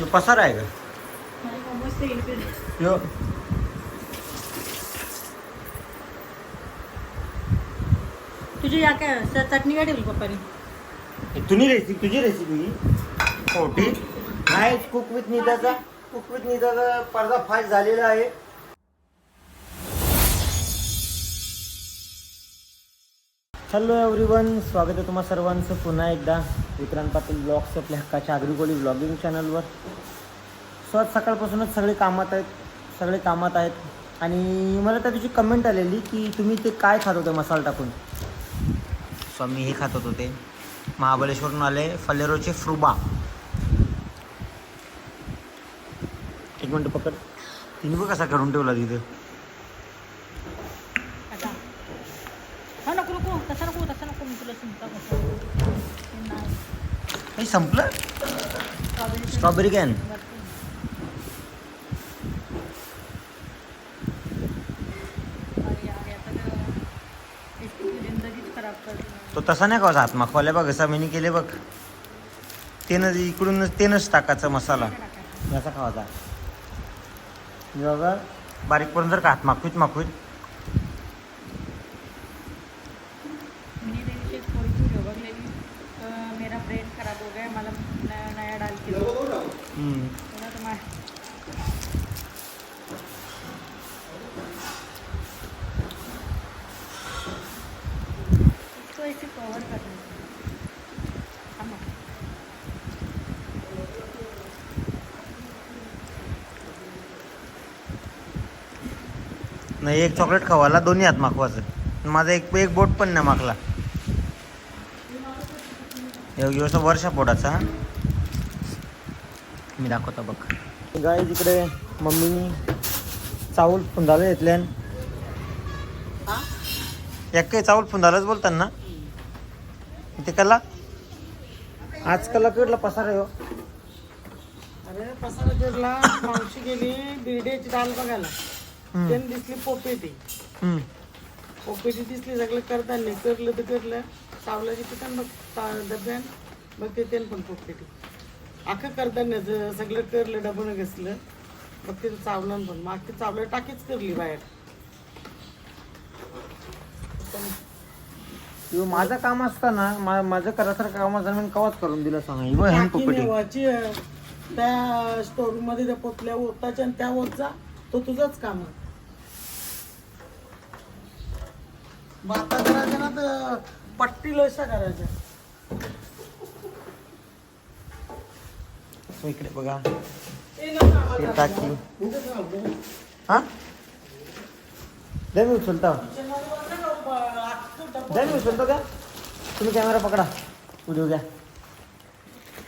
तो पसार आहे का. यो. तुझी या काय स- चटणी काय ठेवली पप्पाने? तुझी रेसिपी तुझी रेसिपी? नाही कुक विथ निदाचा कुक विथ निदाचा पडदा फाश झालेला आहे. हॅलो एव्हरीवन स्वागत आहे तुम्हा सर्वांचं. पुन्हा एकदा विक्रांत पाटील ब्लॉग्स आपल्या हक्काच्या आग्रिकोली ब्लॉगिंग चॅनलवर सो आज सकाळपासूनच सगळे कामात आहेत सगळे कामात आहेत. आणि मला त्या तुझी कमेंट आलेली की तुम्ही ते काय खात होते मसाला टाकून? सो मी हे खात होते महाबळेश्वरून आले फलेरोचे फ्रुबा. एक मिनटं पकड. तिने बघ कसा करून ठेवला तिथे आता हा नको नको तसं नको तसं नको मी तुला चिंता करतो नाही. संपलं स्ट्रॉबेरी कॅन तो तसा नाही खायचा हात माखवाल्या बघ असा मी केले बघ तेनच इकडूनच तेनच टाकायचा मसाला याचा टाकायचं? बघा बारीक करून जर का हात माखवीत माखवीत मैंने देखिए थोड़ी सी रबड़ ले ली तो मेरा ब्रेन खराब हो गया मतलब नया नया डाल के दो हम्म. थोड़ा तो मैं कवर नाही एक चॉकलेट खावाला दोन्ही हात माखवायचं. माझा एक एक बोट पण नाही माखला. योग्य वर्षा पोटाचा हा. मी दाखवतो बघ. गाय तिकडे मम्मीनी चावल फुंदाला घेतल्यान. एक काही चावल फुंदालाच बोलतात ना ते कला. आजकाल कडला पसार हो. अरे पसारा जोडला मावशी गेली बिर्ड्याची डाल बघायला. त्याने दिसली पोपेटी. हम्म. पोपेटी दिसली सगळं करताना. करलं तर करलं. चावलाची तिथं बघ डब्यान. बघ ते त्यानं पण पोपेटी. अख्खं करताना सगळं करलं डबून घेतलं बघ ते चावलं पण मग ते चावलं टाकीच करली बाहेर. माझं काम असताना मा- माझं करासारखं काम असताना मी कवाच करून दिलं सांगा ही बघ ह्यान टाकी पोपटी नेवायची आहे. त्या स्टोरमध्ये त्या पोतल्या ओताच्या आणि त्या ओत जा तो तुझंच काम आहे. करायच्या ना तर पट्टी लोशा करायच्या. सो इकडे बघा. हे टाकी. इथं जाऊ. हा? दे मी उचलता. किचनमध्ये बसलं का ब- आजचं डब्बा. दे मी उचलतो का तुम्ही कॅमेरा पकडा. उद्या घ्या.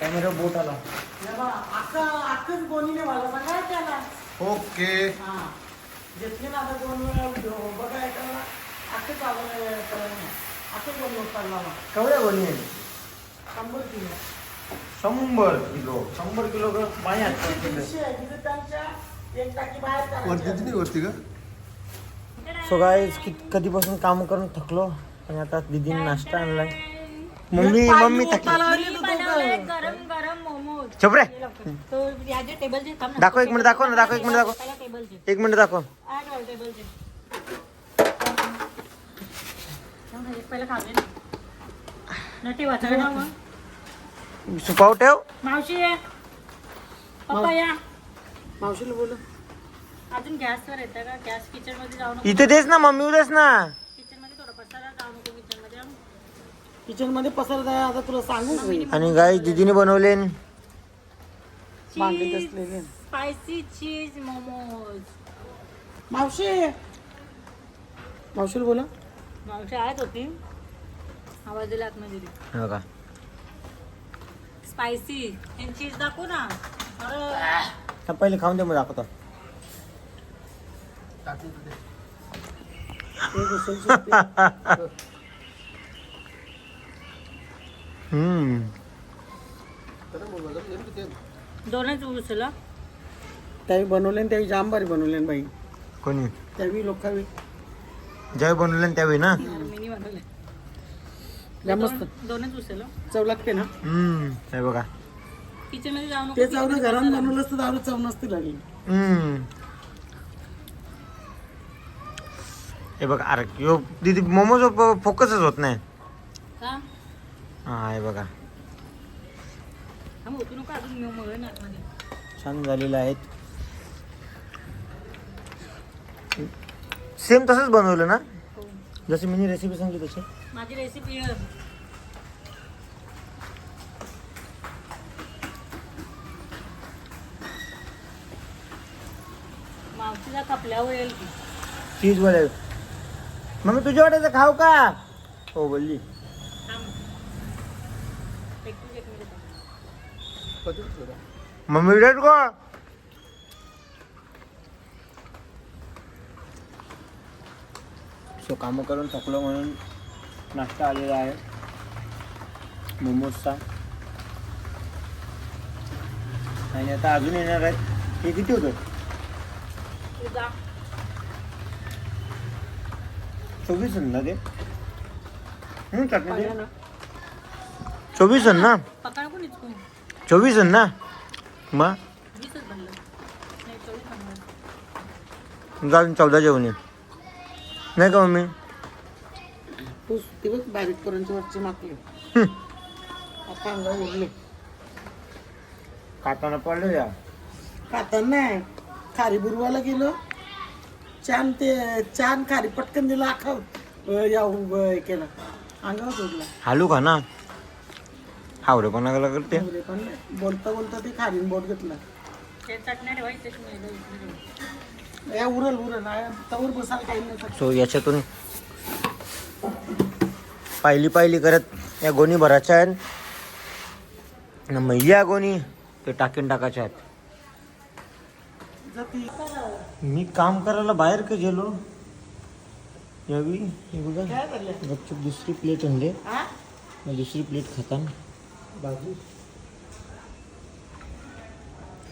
कॅमेरा बोट आला. हे बघा, अख्खं- अख्खंच गोणीने मला बघाय त्याला. ओके हा. घेतली ना आता दोन वेळा उद्यो- बघाय त्याला. अख्खं चालवलं अख्खं गोणी उचलला मला. केवढ्या गोणी आहे शंभर किलो. शंभर किलो. शंभर किलो ग माझ्या हातात किलो. दीडशे आहे. तिथे त्यांच्या एक टाकी बाहेर वरती काढायची. नाही वरती का? सो गाईज कि कधीपासून काम करून थकलो? आणि आता दीदीने नाश्ता आणलाय. मम्मी मम्मी थकली. उचलायला आली मी तर बनवले दोघं. गरम गरम मोमोज. चुप रे तो याचे टेबलचे थांब ना. दाखव, एक मिनिट दाखव ना, दाखव, एक मिनिट दाखव. पहिला टेबलचे एक मिनिट दाखव. आठ वाले टेबलचे थांब ना, एक पहिला खावे ना. नटी वाचायला ना मग. सुपाव ठेव. मावशी ये. पप्पा या. मावशीला बोलू अजून गॅसवर येतं का? गॅस किचनमध्ये जाऊ नको. इथे देस ना मम्मी उद्याच ना किचनमध्ये थोडा पसारा जाऊ नको किचनमध्ये हं. किचनमध्ये पसरत आहे आता तुला सांगू? आणि गाई दीदीने बनवले. स्पायसी चीज मोमोज मावशी. मावशीला बोला. मावशी आहेत होती. आवाज दिला आतमध्ये दिली हो का? स्पायसी आणि चीज दाखव ना. अरे. पहिले खाऊन दे मग दाखवतो. एक दोनच उचला. त्यावेळी बनवले आणि त्यावेळी जाम भारी बनवले ना बाई. कोणी? त्यावेळी लोक ज्यावेळी बनवले ना त्यावेळी ना? मिनी बनवले. मस्त. दोनच चव लागते ना? हम्म हे बघा. किचनमध्ये जाऊ नको ते चावलं घरात बनवलं असतं दारू चव नसती लागली. हम्म. हे बघ अरे यो दीदी मोमोज फोकसच होत नाही. हा हे बघा. छान झालेलं आहेत. सेम तसंच बनवलं ना? हो. जशी मी रेसिपी सांगली तशी. माझी रेसिपी चीज बोलेल मम्मी तुझ्या वाट्याचं खाऊ का? हो बोलली थांब. एक तू एक मिनिट मम्मी रेट को? सो कामं करून थकलो म्हणून नाश्ता आलेला आहे. मोमोजचा. आणि आता अजून येणार आहेत. हे किती होतं? चोवीस ना ते? हं, चटणी दे. चोवीस ना? चोवीस ना? मग? नाही जाऊन चौदा जेवण नाही का मम्मी? बारीक वरची हं. आता उरले. खाताना पडलं या. खाताना खारी बुरवाला गेलो. छान ते छान खारी पटकन दिला आखाव. या उभं हे केलं. अंगावर हालू का ना. हावरे पण लागला करते. पण. बोलता बोलता ते खारीन बोट घेतला. ते चटण्या या उरल उरल. तवर बसायला काही नाही सो याच्यातून पाहिली पाहिली करत या गोणी भरायच्या आहेत. आणि मग या गोणी ते टाकीन टाकायच्या आहेत. जाती. मी काम करायला बाहेर का गेलो? यावी हे बघा. काय झालं गपचूप दुसरी प्लेट आणले. हा? मग दुसरी प्लेट खाताना.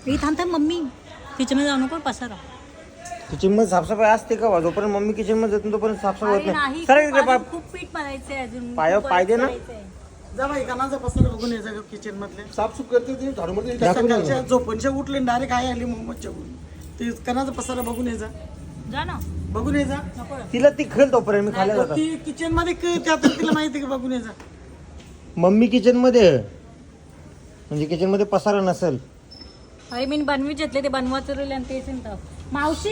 मी थांब थांब मम्मी. किचनमध्ये जाऊ नको पसारा. किचनमध्ये साफसफाई असते का? जोपर्यंत मम्मी किचनमध्ये जातो तोपर्यंत साफसफाई होत अरे नाही. नाही सर खूप इकडे अजून खूप पीठ बनायचंय अजून. खूप पाय दे ना. जा बाई कानाचा पसारा बघून यायचा किचन मधले साफसूफ करते ते झाडू मध्ये दाखवून द्या सकाळच्या झोपणच्या उठले डायरेक्ट आई आली मोहम्मदच्या बघून ते कणाचा पसारा बघून यायचा जा. ना. बघून यायचा नको. तिला ती खेळ तोपर्यंत मी खायला ती किचनमध्ये क- त्यात तिला माहिती आहे का? बघून यायचा मम्मी किचनमध्ये आहे. म्हणजे किचनमध्ये पसारा नसेल अरे मी बनवी घेतले ते बनवायचं राहिले आणि तेच येतं. मावशी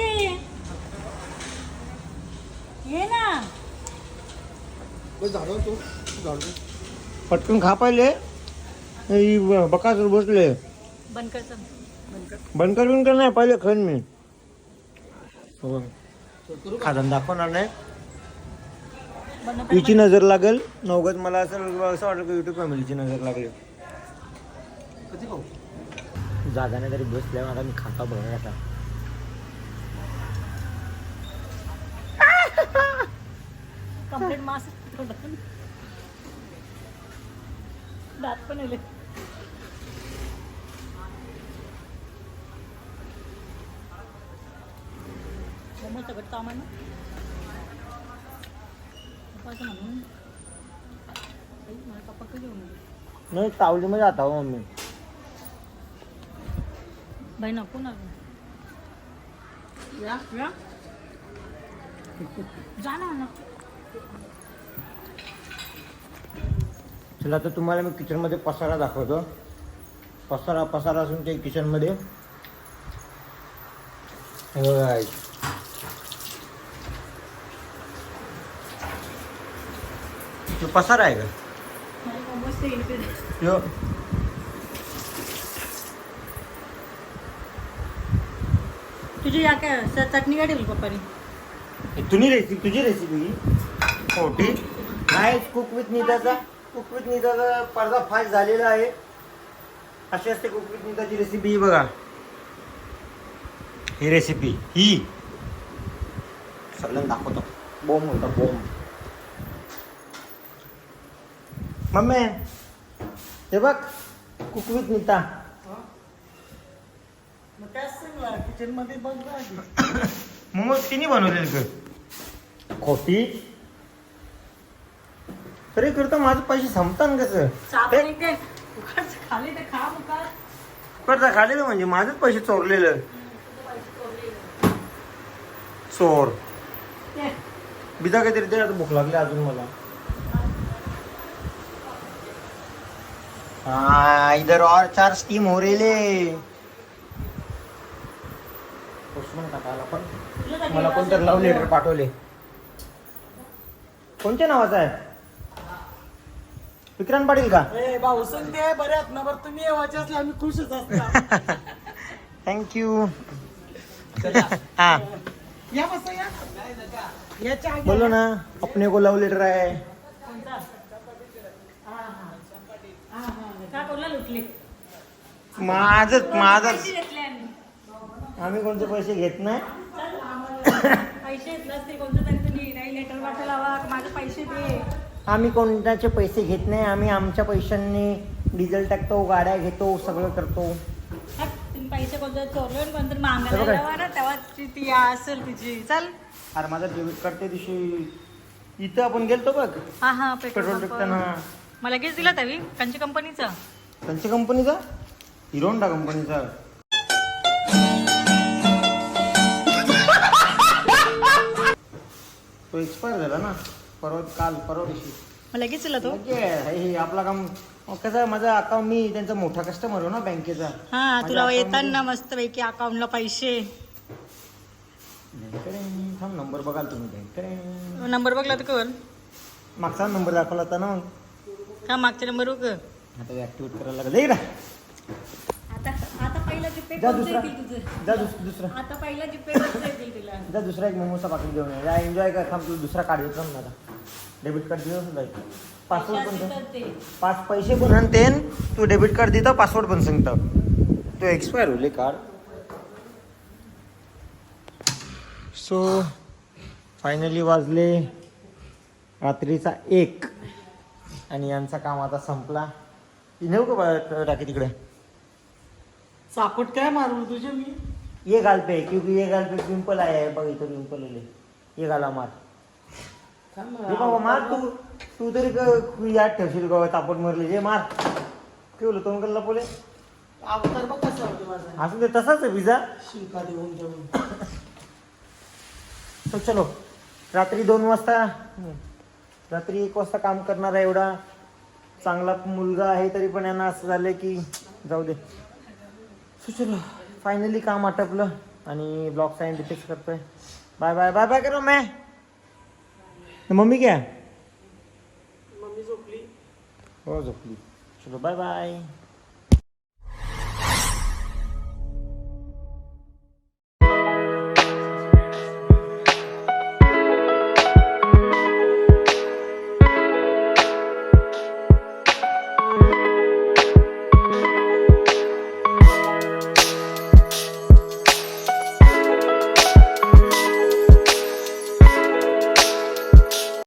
ये ना पटकन खा पाहिले ही ब- बकासूर बसले बंद कर चल. बनकर बिनकर नाही पहिले खाईन मी हो. खाताना दाखवणार नाही. हिची नजर लागेल. नवगत मला असं असं वाटलं की युट्यूब फॅमिलीची नजर लागली. कधी नाही तरी बसल्या आता मी खाता बघा आता. कंप्लीट मास दात पण आले. सगळं ना पप्पाचं म्हणून. पप्पा कधी? नाही सावलीमध्ये आता हो मम्मी. बाई नको ना या या. जा ना ना. चला तर तुम्हाला मी किचनमध्ये पसारा दाखवतो. पसारा पसारा असून ते किचनमध्ये. हे बघा तो पसारा आहे का. यो. तुझी या काय चटणी काय ठेवली पप्पानी? हे तुझी रेसिपी तुझी रेसिपी होती नाही कुक विथ नीताचा कुक विथ नीताचा पडदा फाश झालेला आहे. अशी असते कुक विथ नीताची रेसिपी ही बघा. ही रेसिपी ही. सगळ्यांना दाखवतो. बॉम्ब होता बॉम्ब मम्मी हे बघ कुक विथ नीता मग काय सांगला किचनमध्ये बघ ना आधी. मोमोज तिने बनवलेले का खोटी? तरी करता माझं पैसे संपतात कसं? काय? उगाच खाली खा मुका. करता खाल्लेलं म्हणजे माझंच पैसे चोरलेलं. चोर. बिजा काहीतरी दे आता भूक लागली अजून मला. हाँ इधर और चार स्टीम हो उस्मान काकाला पण मला कोणतरी लव्ह लेटर पाठवले? कोणत्या नावाचा आहे? विक्रांत पाटील का? ए भाऊ संध्या बरे आहेत ना बरं तुम्ही येवाचे असले आम्ही खुशच असतो. थँक्यू हा. या बसा या. याच्या आधी बोलो ना अपने को लव लेटर आहे. का कोणाला लुटले माझच माझच घेतले आम्ही? आम्ही कोणते पैसे घेत नाही? पैसे घेतले असते कोणतं तरी तुम्ही नाही लेटर पाठवला हवा माझे पैसे दे. आम्ही कोणत्याचे पैसे घेत नाही आम्ही आमच्या पैशांनी डिझेल टाकतो गाड्या घेतो सगळं करतो. हट, तुम्ही पैसे कोणतं चोरले आणि कोणतरी मागायला बघा. लावा ना तेव्हा ती ती असेल चल. अरे माझा डेबिट कार्ड त्या दिवशी इथं आपण गेलतो बघ. हा हा पेट्रोल टाकताना मला लगेच दिला तवी कंची कंपनीचा. त्यांच्या कंपनीचा? हिरोंडा कंपनीचा. तो एक्सपायर झाला ना परवा काल परवा दिवशी. मला लगेच दिला तो? म्हणजे हे हे आपला काम अहो, कसं आहे, माझा अकाउंट मी त्यांचा मोठा कस्टमर हो ना बँकेचा. हा माझ्या तुला account येताना मस्त पैकी अकाउंटला पैसे. थांब नंबर बघाल तुम्ही ढेंकडें. नंबर बघला तर कर. मागचा नंबर दाखवला होता ना का मागच्या नंबर कर. आता ऍक्टिवेट करायला लागेल. आता आता पहिला जिपे जा कोणतं दुसरा. येतील तुझं. जा दुस- दुसरा. आता पहिला जिपे कोणतं येतील तुला. जा दुसरा एक मोमोचा पाकिट घेऊन ये. जा एन्जॉय कर. थांब तुला दुसरा कार्ड देतो ना आता. डेबिट कार्ड दिलं सुद्धा पासवर्ड पण. ते. पाच पैसे पण आणतेन तू डेबिट कार्ड देतो पासवर्ड पण सांगतो. तो एक्सपायर होले कार्ड सो फायनली वाजले रात्रीचा एक. आणि यांचा काम आता संपला. नेऊ का बा- टाकी तिकडे. सापट काय मारू तुझे मी? ये गाल पे क्योंकि ये गाल पे पिंपल आया है बघ इथं पिंपल आले ये गाला मार. हे बाबा मार तू. तू तरी क- याद ठेवशील का तापट मरले. जे मार. ठेवलं तोंड कल्ला पोले अवतार बघ कसा होतो माझा. असं ते तसाच आहे पिझ्झा. शिंका देऊन देऊन तो चलो. रात्री दोन वाजता. रात्री एक वाजता काम करणारा एवढा चांगला मुलगा आहे तरी पण यांना असं झालं की जाऊ दे. सो चलो फायनली काम आटपलं आणि ब्लॉग साईन डिटेक्ट करतोय. बाय बाय बाय बाय करो मैं मम्मी क्या मम्मी झोपली. हो झोपली. चलो बाय बाय